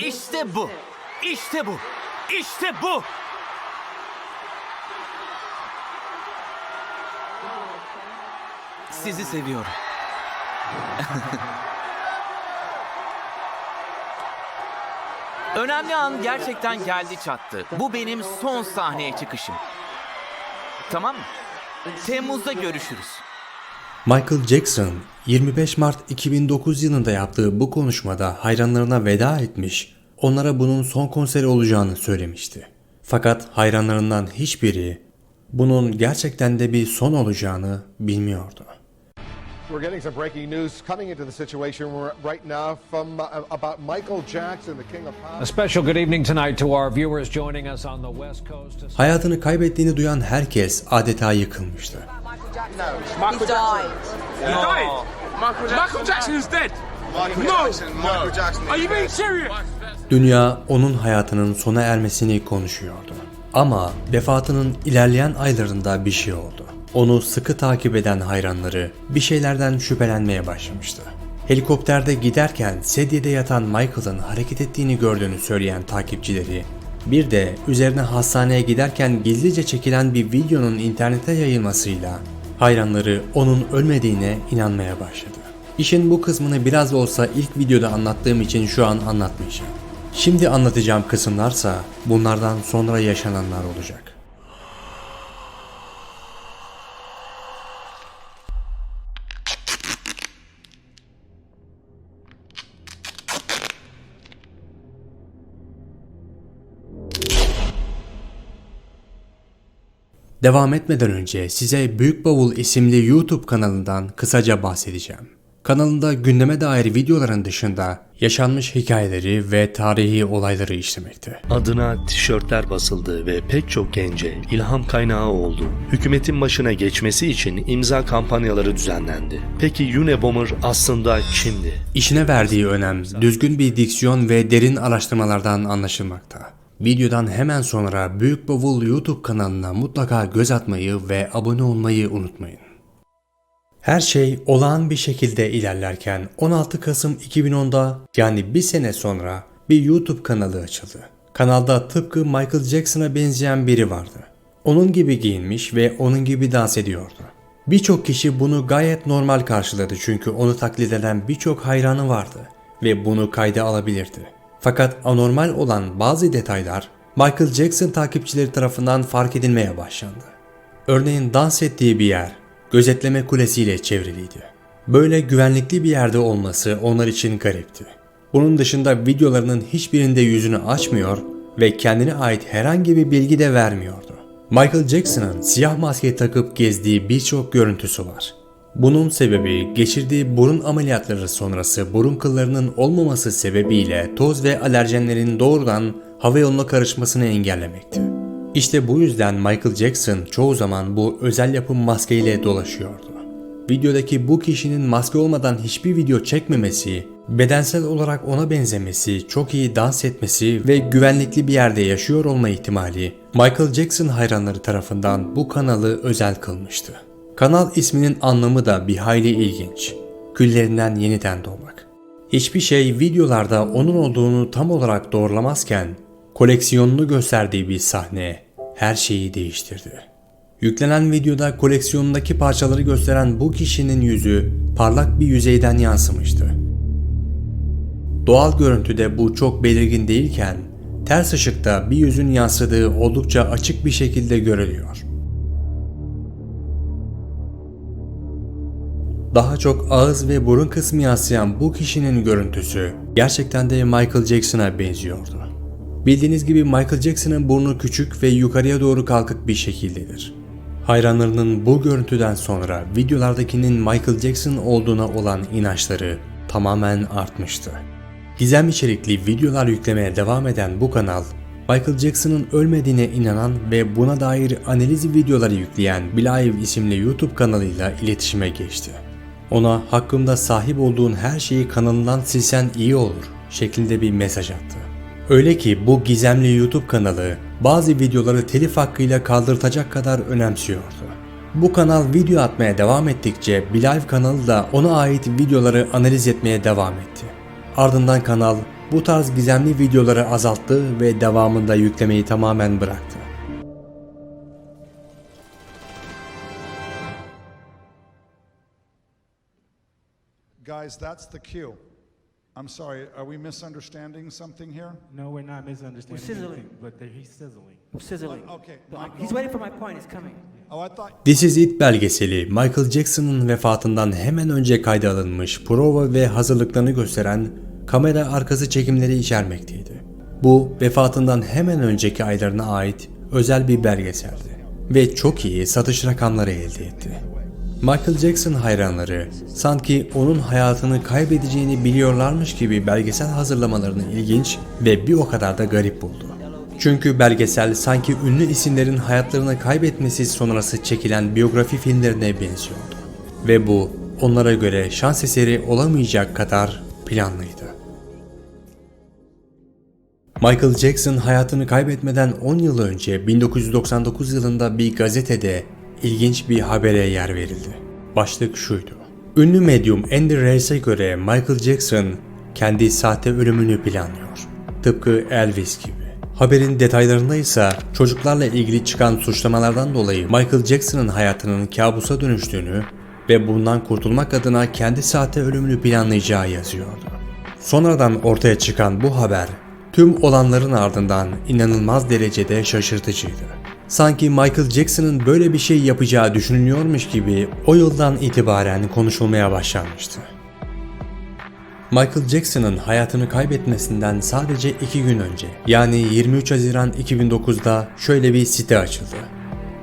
İşte bu. İşte bu. İşte bu. Sizi seviyorum. Önemli an gerçekten geldi çattı. Bu benim son sahneye çıkışım. Tamam mı? Temmuz'da görüşürüz. Michael Jackson 25 Mart 2009 yılında yaptığı bu konuşmada hayranlarına veda etmiş, onlara bunun son konseri olacağını söylemişti. Fakat hayranlarından hiçbiri bunun gerçekten de bir son olacağını bilmiyordu. We're getting some breaking news coming into the situation right now from uh, about Michael Jackson, the King of Pop. A special good evening tonight to our viewers joining us on the West Coast. Hayatını kaybettiğini duyan herkes adeta yıkılmıştı. He died. He died. Michael Jackson, is dead. Michael No. Jackson, Michael Jackson. Are you being serious? Dünya onun hayatının sona ermesini konuşuyordu. Ama vefatının ilerleyen aylarında bir şey oldu. Onu sıkı takip eden hayranları bir şeylerden şüphelenmeye başlamıştı. Helikopterde giderken sedyede yatan Michael'ın hareket ettiğini gördüğünü söyleyen takipçileri, bir de üzerine hastaneye giderken gizlice çekilen bir videonun internete yayılmasıyla hayranları onun ölmediğine inanmaya başladı. İşin bu kısmını biraz olsa ilk videoda anlattığım için şu an anlatmayacağım. Şimdi anlatacağım kısımlarsa bunlardan sonra yaşananlar olacak. Devam etmeden önce size Büyük Bavul isimli YouTube kanalından kısaca bahsedeceğim. Kanalında gündeme dair videoların dışında yaşanmış hikayeleri ve tarihi olayları işlemekte. Adına tişörtler basıldı ve pek çok gence ilham kaynağı oldu. Hükümetin başına geçmesi için imza kampanyaları düzenlendi. Peki Unabomber aslında kimdi? İşine verdiği önem düzgün bir diksiyon ve derin araştırmalardan anlaşılmakta. Videodan hemen sonra Büyük Bavul YouTube kanalına mutlaka göz atmayı ve abone olmayı unutmayın. Her şey olağan bir şekilde ilerlerken 16 Kasım 2010'da yani bir sene sonra bir YouTube kanalı açıldı. Kanalda tıpkı Michael Jackson'a benzeyen biri vardı. Onun gibi giyinmiş ve onun gibi dans ediyordu. Birçok kişi bunu gayet normal karşıladı çünkü onu taklit eden birçok hayranı vardı ve bunu kayda alabilirdi. Fakat anormal olan bazı detaylar Michael Jackson takipçileri tarafından fark edilmeye başlandı. Örneğin dans ettiği bir yer gözetleme kulesiyle çevriliydi. Böyle güvenlikli bir yerde olması onlar için garipti. Bunun dışında videolarının hiçbirinde yüzünü açmıyor ve kendine ait herhangi bir bilgi de vermiyordu. Michael Jackson'ın siyah maske takıp gezdiği birçok görüntüsü var. Bunun sebebi geçirdiği burun ameliyatları sonrası burun kıllarının olmaması sebebiyle toz ve alerjenlerin doğrudan hava yoluna karışmasını engellemekti. İşte bu yüzden Michael Jackson çoğu zaman bu özel yapım maskeyle dolaşıyordu. Videodaki bu kişinin maske olmadan hiçbir video çekmemesi, bedensel olarak ona benzemesi, çok iyi dans etmesi ve güvenlikli bir yerde yaşıyor olma ihtimali Michael Jackson hayranları tarafından bu kanalı özel kılmıştı. Kanal isminin anlamı da bir hayli ilginç. Küllerinden yeniden doğmak. Hiçbir şey videolarda onun olduğunu tam olarak doğrulamazken koleksiyonunu gösterdiği bir sahne her şeyi değiştirdi. Yüklenen videoda koleksiyonundaki parçaları gösteren bu kişinin yüzü parlak bir yüzeyden yansımıştı. Doğal görüntüde bu çok belirgin değilken ters ışıkta bir yüzün yansıdığı oldukça açık bir şekilde görülüyor. Daha çok ağız ve burun kısmı yansıyan bu kişinin görüntüsü gerçekten de Michael Jackson'a benziyordu. Bildiğiniz gibi Michael Jackson'ın burnu küçük ve yukarıya doğru kalkık bir şekildedir. Hayranlarının bu görüntüden sonra videolardakinin Michael Jackson olduğuna olan inançları tamamen artmıştı. Gizem içerikli videolar yüklemeye devam eden bu kanal, Michael Jackson'ın ölmediğine inanan ve buna dair analiz videoları yükleyen Bilive isimli YouTube kanalıyla iletişime geçti. Ona hakkımda sahip olduğun her şeyi kanalından silsen iyi olur şeklinde bir mesaj attı. Öyle ki bu gizemli YouTube kanalı bazı videoları telif hakkıyla kaldırtacak kadar önemsiyordu. Bu kanal video atmaya devam ettikçe Bilive kanalı da ona ait videoları analiz etmeye devam etti. Ardından kanal bu tarz gizemli videoları azalttı ve devamında yüklemeyi tamamen bıraktı. Guys, that's the cue. I'm sorry, are we misunderstanding something here? No, we're not misunderstanding sizzling. anything, but there- he's sizzling. Sizzling. Okay, Michael. He's waiting for my point. It's coming. Oh, I thought, This Is It belgeseli Michael Jackson'ın vefatından hemen önce kayda alınmış prova ve hazırlıklarını gösteren kamera arkası çekimleri içermekteydi. Bu vefatından hemen önceki aylarına ait özel bir belgeseldi ve çok iyi satış rakamları elde etti. Michael Jackson hayranları sanki onun hayatını kaybedeceğini biliyorlarmış gibi belgesel hazırlamalarını ilginç ve bir o kadar da garip buldu. Çünkü belgesel sanki ünlü isimlerin hayatlarını kaybetmesi sonrası çekilen biyografi filmlerine benziyordu. Ve bu onlara göre şans eseri olamayacak kadar planlıydı. Michael Jackson hayatını kaybetmeden 10 yıl önce 1999 yılında bir gazetede ilginç bir habere yer verildi. Başlık şuydu. Ünlü medyum Andy Reis'e göre Michael Jackson kendi sahte ölümünü planlıyor. Tıpkı Elvis gibi. Haberin detaylarında ise çocuklarla ilgili çıkan suçlamalardan dolayı Michael Jackson'ın hayatının kabusa dönüştüğünü ve bundan kurtulmak adına kendi sahte ölümünü planlayacağı yazıyordu. Sonradan ortaya çıkan bu haber tüm olanların ardından inanılmaz derecede şaşırtıcıydı. Sanki Michael Jackson'ın böyle bir şey yapacağı düşünülüyormuş gibi o yıldan itibaren konuşulmaya başlanmıştı. Michael Jackson'ın hayatını kaybetmesinden sadece iki gün önce yani 23 Haziran 2009'da şöyle bir site açıldı.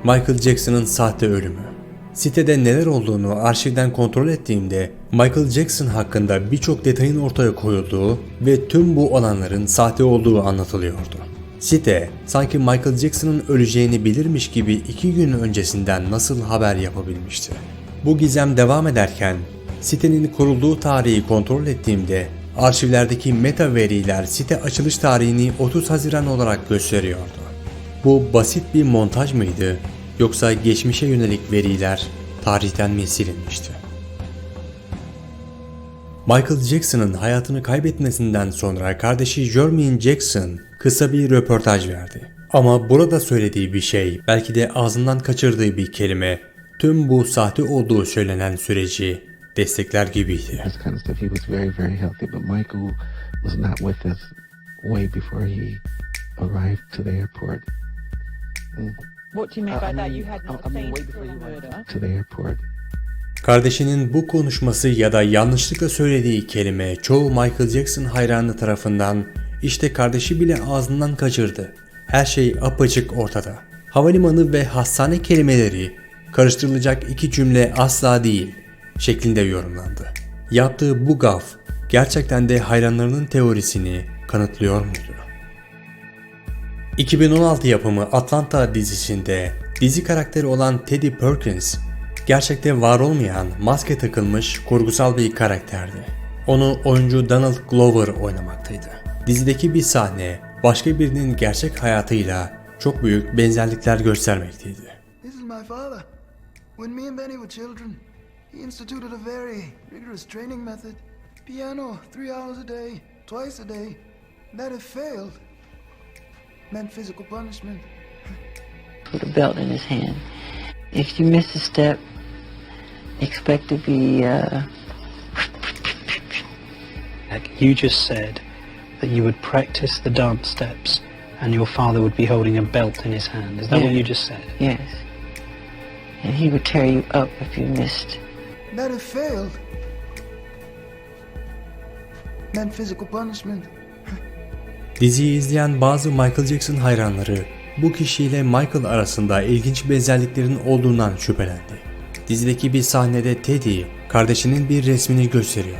Michael Jackson'ın sahte ölümü. Sitede neler olduğunu arşivden kontrol ettiğimde Michael Jackson hakkında birçok detayın ortaya koyulduğu ve tüm bu olanların sahte olduğu anlatılıyordu. Site sanki Michael Jackson'ın öleceğini bilirmiş gibi iki gün öncesinden nasıl haber yapabilmişti. Bu gizem devam ederken sitenin kurulduğu tarihi kontrol ettiğimde arşivlerdeki meta veriler site açılış tarihini 30 Haziran olarak gösteriyordu. Bu basit bir montaj mıydı yoksa geçmişe yönelik veriler tarihten mi silinmişti? Michael Jackson'ın hayatını kaybetmesinden sonra kardeşi Jermaine Jackson kısa bir röportaj verdi. Ama burada söylediği bir şey, belki de ağzından kaçırdığı bir kelime, tüm bu sahte olduğu söylenen süreci destekler gibiydi. Kardeşinin bu konuşması ya da yanlışlıkla söylediği kelime çoğu Michael Jackson hayranı tarafından işte kardeşi bile ağzından kaçırdı. Her şey apaçık ortada. Havalimanı ve hastane kelimeleri karıştırılacak iki cümle asla değil şeklinde yorumlandı. Yaptığı bu gaf gerçekten de hayranlarının teorisini kanıtlıyor muydu? 2016 yapımı Atlanta dizisinde dizi karakteri olan Teddy Perkins gerçekte var olmayan maske takılmış kurgusal bir karakterdi. Onu oyuncu Donald Glover oynamaktaydı. Dizideki bir sahne başka birinin gerçek hayatıyla çok büyük benzerlikler göstermekteydi. This is my father. When me and Benny were children, he instituted a very rigorous training method. Piano, three hours a day, twice a day. That if failed, meant physical punishment. Put a belt in his hand. If you miss a step, expect to be, uh, Like you just said that you would practice the dance steps and your father would be holding a belt in his hand. Is that what Yeah. you just said? yes. And he would tear you up if you missed. That if failed, meant physical punishment. Diziyi izleyen bazı Michael Jackson hayranları bu kişiyle Michael arasında ilginç benzerliklerin olduğundan şüphelendi. Dizideki bir sahnede Teddy kardeşinin bir resmini gösteriyor.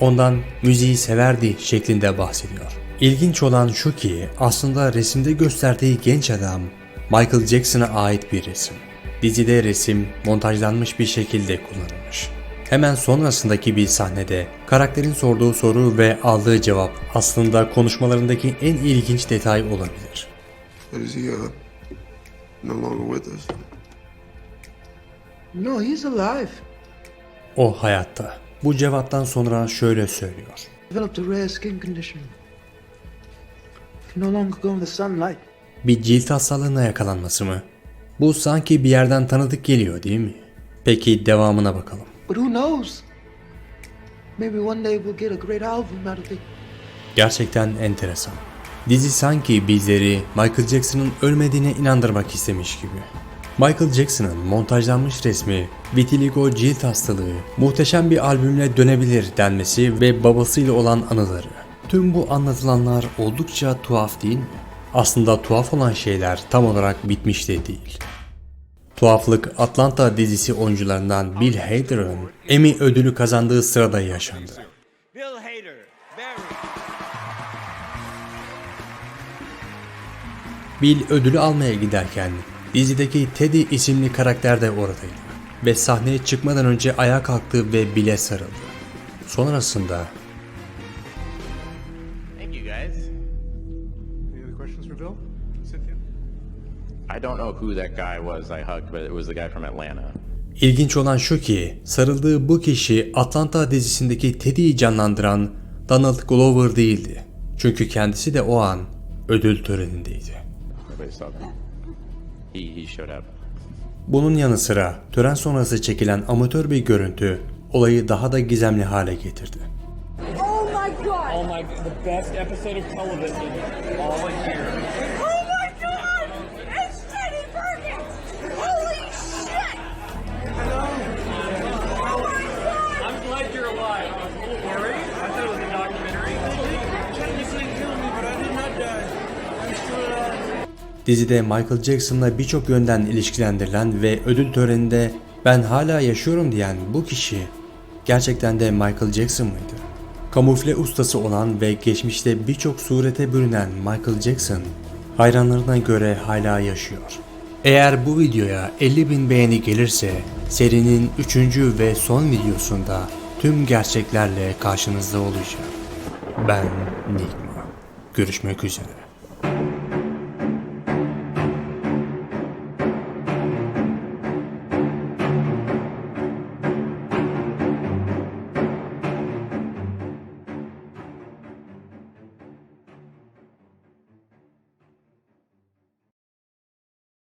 Ondan müziği severdi şeklinde bahsediyor. İlginç olan şu ki aslında resimde gösterdiği genç adam Michael Jackson'a ait bir resim. Dizide resim montajlanmış bir şekilde kullanılmış. Hemen sonrasındaki bir sahnede karakterin sorduğu soru ve aldığı cevap aslında konuşmalarındaki en ilginç detay olabilir. But is he uh, no longer with us? No, he's alive. O hayatta. Bu cevaptan sonra şöyle söylüyor. Bir cilt hastalığına yakalanması mı? Bu sanki bir yerden tanıdık geliyor değil mi? Peki devamına bakalım. Gerçekten enteresan. Dizi sanki bizleri Michael Jackson'ın ölmediğine inandırmak istemiş gibi. Michael Jackson'ın montajlanmış resmi, vitiligo cilt hastalığı, muhteşem bir albümle dönebilir denmesi ve babasıyla olan anıları. Tüm bu anlatılanlar oldukça tuhaf değil mi? Aslında tuhaf olan şeyler tam olarak bitmiş de değil. Tuhaflık Atlanta dizisi oyuncularından Bill Hader'ın Emmy ödülü kazandığı sırada yaşandı. Bill ödülü almaya giderken dizideki Teddy isimli karakter de oradaydı. Ve sahneye çıkmadan önce ayağa kalktı ve Bill'e sarıldı. Sonrasında Thank you, guys. Any other questions for Bill? Cynthia? I don't know who that guy was I hugged, but it was the guy from Atlanta. ilginç olan şu ki sarıldığı bu kişi Atlanta dizisindeki Teddy'yi canlandıran Donald Glover değildi. Çünkü kendisi de o an ödül törenindeydi. Bunun yanı sıra tören sonrası çekilen amatör bir görüntü olayı daha da gizemli hale getirdi. Oh my god! Oh my, the best episode of television all year. Dizide Michael Jackson'la birçok yönden ilişkilendirilen ve ödül töreninde ben hala yaşıyorum diyen bu kişi gerçekten de Michael Jackson mıydı? Kamufle ustası olan ve geçmişte birçok surete bürünen Michael Jackson hayranlarına göre hala yaşıyor. Eğer bu videoya 50 bin beğeni gelirse serinin 3. ve son videosunda tüm gerçeklerle karşınızda olacağım. Ben Nigma. Görüşmek üzere.